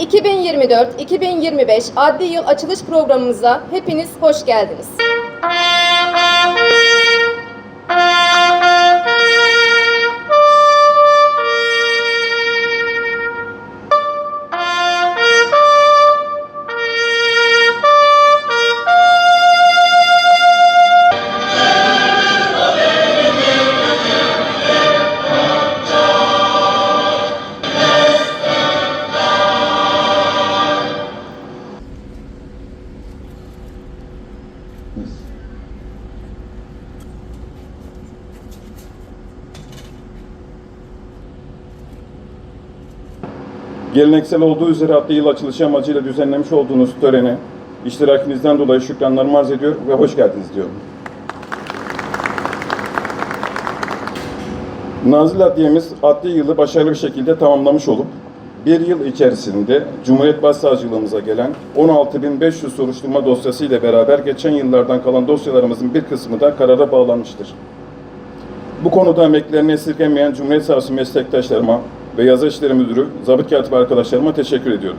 2024-2025 adli yıl açılış programımıza hepiniz hoş geldiniz. Geleneksel olduğu üzere adli yıl açılışı amacıyla düzenlemiş olduğunuz törene iştirakinizden dolayı şükranlarımı arz ediyor ve hoş geldiniz diyorum. Nazilli Adliyemiz adli yılı başarılı bir şekilde tamamlamış olup bir yıl içerisinde Cumhuriyet Başsavcılığımıza gelen 16.500 soruşturma dosyası ile beraber geçen yıllardan kalan dosyalarımızın bir kısmı da karara bağlanmıştır. Bu konuda emeklerini esirgemeyen Cumhuriyet Savcısı meslektaşlarıma ve Yazı İşleri Müdürü, Zabıt Katip arkadaşlarıma teşekkür ediyorum.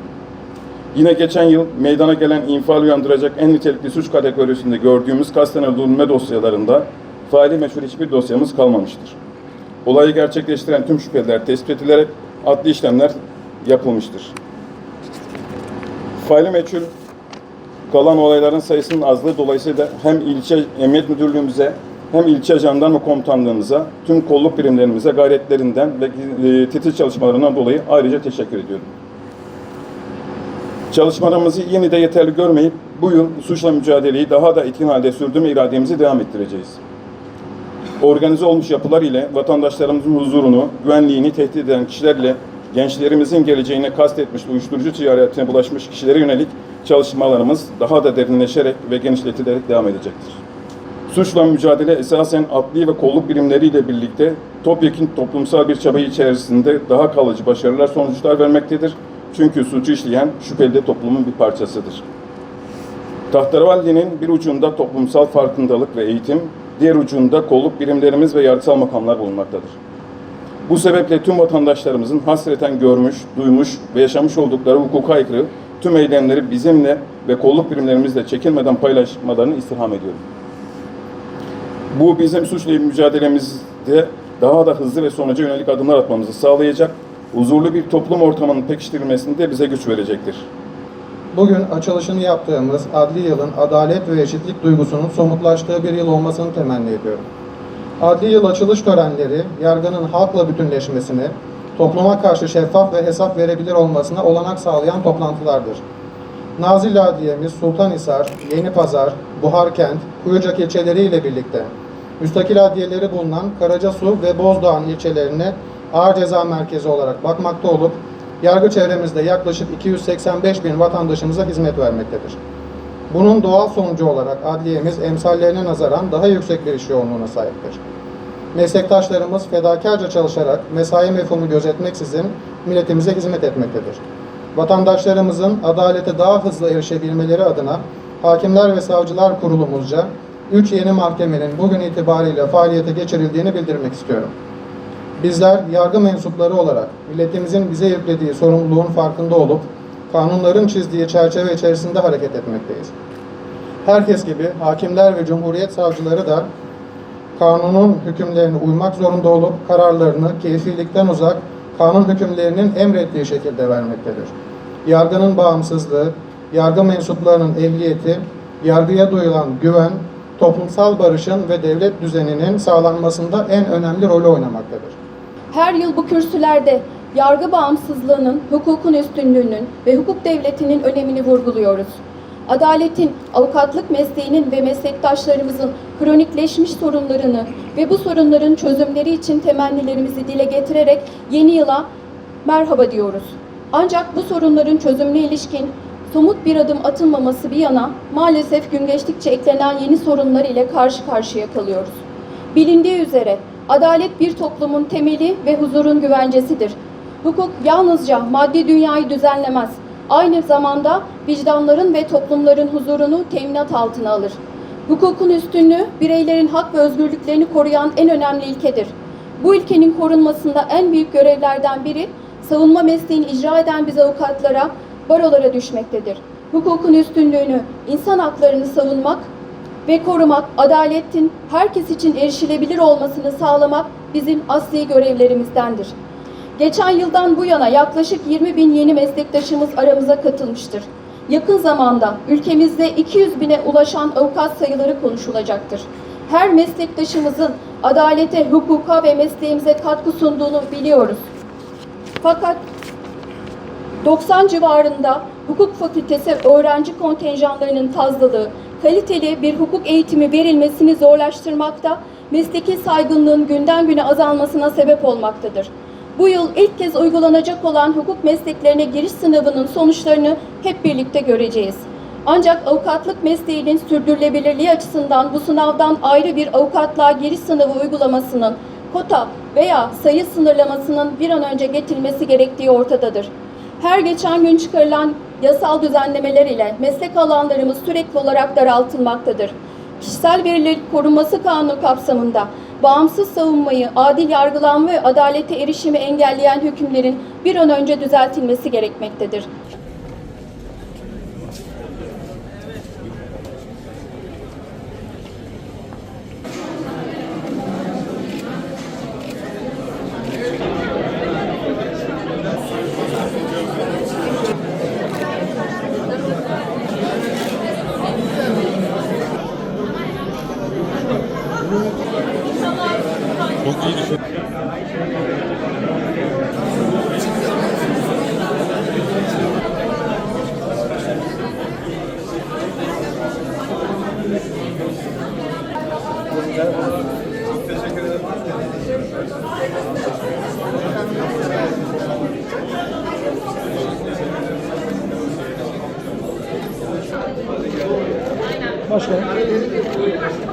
Yine geçen yıl meydana gelen infial uyandıracak en nitelikli suç kategorisinde gördüğümüz kasten öldürülme dosyalarında faili meşhur hiçbir dosyamız kalmamıştır. Olayı gerçekleştiren tüm şüpheliler tespit edilerek adli işlemler yapılmıştır. Faili meçhul kalan olayların sayısının azlığı dolayısıyla hem ilçe emniyet müdürlüğümüze hem ilçe jandarma komutanlığımıza, tüm kolluk birimlerimize gayretlerinden ve e, titiz çalışmalarından dolayı ayrıca teşekkür ediyorum. Çalışmalarımızı yeni de yeterli görmeyip bu yıl suçla mücadeleyi daha da etkin halde sürdürme irademizi devam ettireceğiz. Organize olmuş yapılar ile vatandaşlarımızın huzurunu, güvenliğini tehdit eden kişilerle gençlerimizin geleceğine kastetmiş uyuşturucu ticaretine bulaşmış kişilere yönelik çalışmalarımız daha da derinleşerek ve genişletilerek devam edecektir. Suçla mücadele esasen adli ve kolluk birimleriyle birlikte topyekun toplumsal bir çaba içerisinde daha kalıcı başarılar sonuçlar vermektedir. Çünkü suçu işleyen şüpheli de toplumun bir parçasıdır. Tahterevalli'nin bir ucunda toplumsal farkındalık ve eğitim, diğer ucunda kolluk birimlerimiz ve yargısal makamlar bulunmaktadır. Bu sebeple tüm vatandaşlarımızın hasreten görmüş, duymuş ve yaşamış oldukları hukuka aykırı tüm eylemleri bizimle ve kolluk birimlerimizle çekinmeden paylaşmalarını istirham ediyorum. Bu bizim suçla mücadelemizde daha da hızlı ve sonuca yönelik adımlar atmamızı sağlayacak, huzurlu bir toplum ortamının pekiştirilmesinde bize güç verecektir. Bugün açılışını yaptığımız adli yılın adalet ve eşitlik duygusunun somutlaştığı bir yıl olmasını temenni ediyorum. Adli yıl açılış törenleri, yargının halkla bütünleşmesini, topluma karşı şeffaf ve hesap verebilir olmasına olanak sağlayan toplantılardır. Nazilli Adliyemiz Sultanhisar, Yenipazar, Buharkent, Kuyucak ilçeleriyle birlikte müstakil adliyeleri bulunan Karacasu ve Bozdağ ilçelerine ağır ceza merkezi olarak bakmakta olup yargı çevremizde yaklaşık 285 bin vatandaşımıza hizmet vermektedir. Bunun doğal sonucu olarak adliyemiz emsallerine nazaran daha yüksek bir iş yoğunluğuna sahiptir. Meslektaşlarımız fedakarca çalışarak mesai mefhumu gözetmeksizin milletimize hizmet etmektedir. Vatandaşlarımızın adalete daha hızlı erişebilmeleri adına Hakimler ve Savcılar Kurulumuzca 3 yeni mahkemenin bugün itibariyle faaliyete geçirildiğini bildirmek istiyorum. Bizler yargı mensupları olarak milletimizin bize yüklediği sorumluluğun farkında olup kanunların çizdiği çerçeve içerisinde hareket etmekteyiz. Herkes gibi hakimler ve cumhuriyet savcıları da kanunun hükümlerine uymak zorunda olup kararlarını keyfilikten uzak kanun hükümlerinin emrettiği şekilde vermektedir. Yargının bağımsızlığı, yargı mensuplarının ehliyeti, yargıya duyulan güven, toplumsal barışın ve devlet düzeninin sağlanmasında en önemli rolü oynamaktadır. Her yıl bu kürsülerde yargı bağımsızlığının, hukukun üstünlüğünün ve hukuk devletinin önemini vurguluyoruz. Adaletin, avukatlık mesleğinin ve meslektaşlarımızın kronikleşmiş sorunlarını ve bu sorunların çözümleri için temennilerimizi dile getirerek yeni yıla merhaba diyoruz. Ancak bu sorunların çözümüne ilişkin somut bir adım atılmaması bir yana maalesef gün geçtikçe eklenen yeni sorunlar ile karşı karşıya kalıyoruz. Bilindiği üzere adalet bir toplumun temeli ve huzurun güvencesidir. Hukuk yalnızca maddi dünyayı düzenlemez. Aynı zamanda vicdanların ve toplumların huzurunu teminat altına alır. Hukukun üstünlüğü bireylerin hak ve özgürlüklerini koruyan en önemli ilkedir. Bu ilkenin korunmasında en büyük görevlerden biri savunma mesleğini icra eden biz avukatlara barolara düşmektedir. Hukukun üstünlüğünü, insan haklarını savunmak ve korumak, adaletin herkes için erişilebilir olmasını sağlamak bizim asli görevlerimizdendir. Geçen yıldan bu yana yaklaşık 20 bin yeni meslektaşımız aramıza katılmıştır. Yakın zamanda ülkemizde 200 bine ulaşan avukat sayıları konuşulacaktır. Her meslektaşımızın adalete, hukuka ve mesleğimize katkı sunduğunu biliyoruz. Fakat 90 civarında hukuk fakültesi öğrenci kontenjanlarının fazlalığı, kaliteli bir hukuk eğitimi verilmesini zorlaştırmakta, mesleki saygınlığın günden güne azalmasına sebep olmaktadır. Bu yıl ilk kez uygulanacak olan hukuk mesleklerine giriş sınavının sonuçlarını hep birlikte göreceğiz. Ancak avukatlık mesleğinin sürdürülebilirliği açısından bu sınavdan ayrı bir avukatlığa giriş sınavı uygulamasının kota veya sayı sınırlamasının bir an önce getirilmesi gerektiği ortadadır. Her geçen gün çıkarılan yasal düzenlemeler ile meslek alanlarımız sürekli olarak daraltılmaktadır. Kişisel verilerin korunması kanunu kapsamında bağımsız savunmayı, adil yargılanma ve adalete erişimi engelleyen hükümlerin bir an önce düzeltilmesi gerekmektedir. Başkanım.